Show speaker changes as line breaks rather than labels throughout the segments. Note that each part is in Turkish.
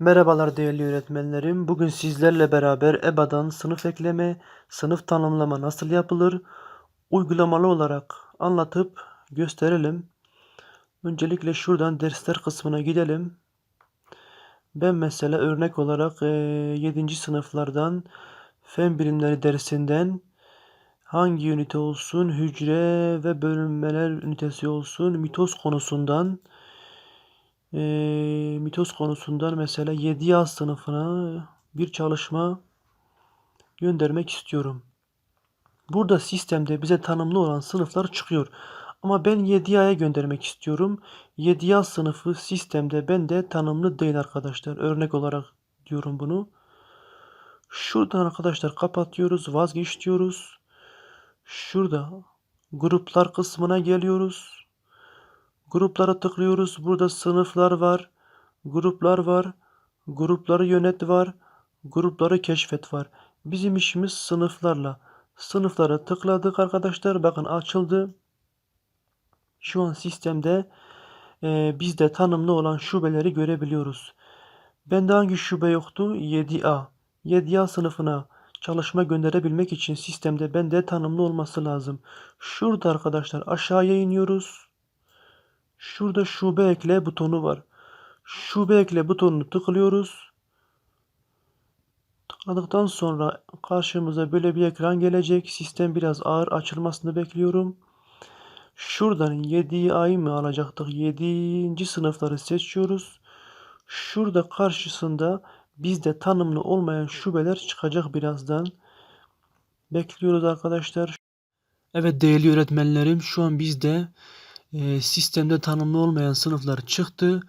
Merhabalar değerli öğretmenlerim. Bugün sizlerle beraber EBA'dan sınıf ekleme, sınıf tanımlama nasıl yapılır uygulamalı olarak anlatıp gösterelim. Öncelikle şuradan dersler kısmına gidelim. Ben mesela örnek olarak 7. sınıflardan fen bilimleri dersinden hangi ünite olsun, hücre ve bölünmeler ünitesi olsun, mitoz konusundan e, mitoz konusundan mesela 7A sınıfına bir çalışma göndermek istiyorum. Burada sistemde bize tanımlı olan sınıflar çıkıyor. Ama ben 7A'ya göndermek istiyorum. 7A sınıfı sistemde bende tanımlı değil arkadaşlar. Örnek olarak diyorum bunu. Şuradan arkadaşlar kapatıyoruz, vazgeç diyoruz. Şurada gruplar kısmına geliyoruz. Gruplara tıklıyoruz. Burada sınıflar var, gruplar var, grupları yönet var, grupları keşfet var. Bizim işimiz sınıflarla. Sınıflara tıkladık arkadaşlar. Bakın açıldı. Şu an sistemde e, bizde tanımlı olan şubeleri görebiliyoruz. Bende hangi şube yoktu? 7A. 7A sınıfına çalışma gönderebilmek için sistemde bende tanımlı olması lazım. Şurada arkadaşlar aşağıya iniyoruz. Şurada şube ekle butonu var. Şube ekle butonunu tıklıyoruz. Tıkladıktan sonra karşımıza böyle bir ekran gelecek. Sistem biraz ağır açılmasını bekliyorum. Şuradan 7 ayı mı alacaktık? 7. sınıfları seçiyoruz. Şurada karşısında bizde tanımlı olmayan şubeler çıkacak birazdan. Bekliyoruz arkadaşlar. Evet değerli öğretmenlerim şu an bizde e, sistemde tanımlı olmayan sınıflar çıktı.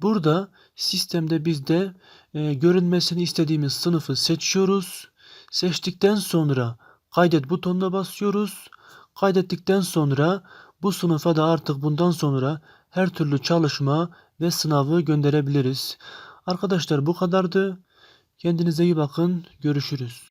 Burada sistemde bizde e, görünmesini istediğimiz sınıfı seçiyoruz. Seçtikten sonra kaydet butonuna basıyoruz. Kaydettikten sonra bu sınıfa da artık bundan sonra her türlü çalışma ve sınavı gönderebiliriz. Arkadaşlar bu kadardı. Kendinize iyi bakın. Görüşürüz.